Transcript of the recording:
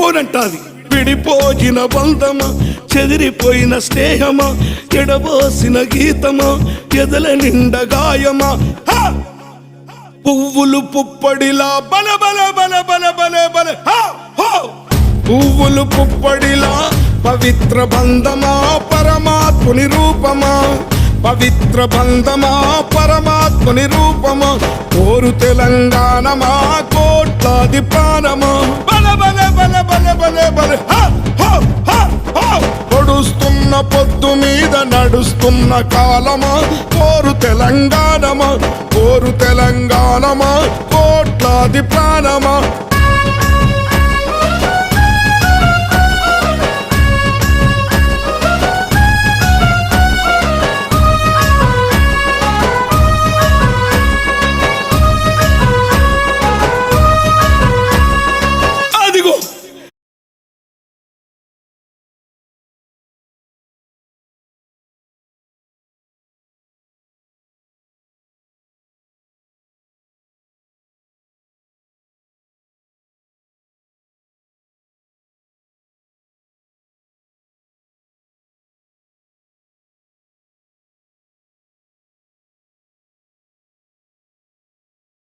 విడిపోనంటాది. విడిపోయిన బంధమా చెదిరిపోయిన స్నేహమా ఎడబోసిన గీతమా ఎదల నిండ గాయమా. పువ్వులు పుప్పడిలా బల బల బల బల బల బల. హా! పువ్వులు పుప్పడిలా పవిత్ర బంధమా పరమాత్ముని రూపమా. పవిత్ర బంధమా పరమాత్ముని రూపమా. కోరు తెలంగాణమా కోట్లాది ప్రాణమా. పొడుస్తున్న మీద నడుస్తున్న కాలమా? కోరు తెలంగాణమా? కోరు తెలంగాణమా? కోట్లాది ప్రాణమా?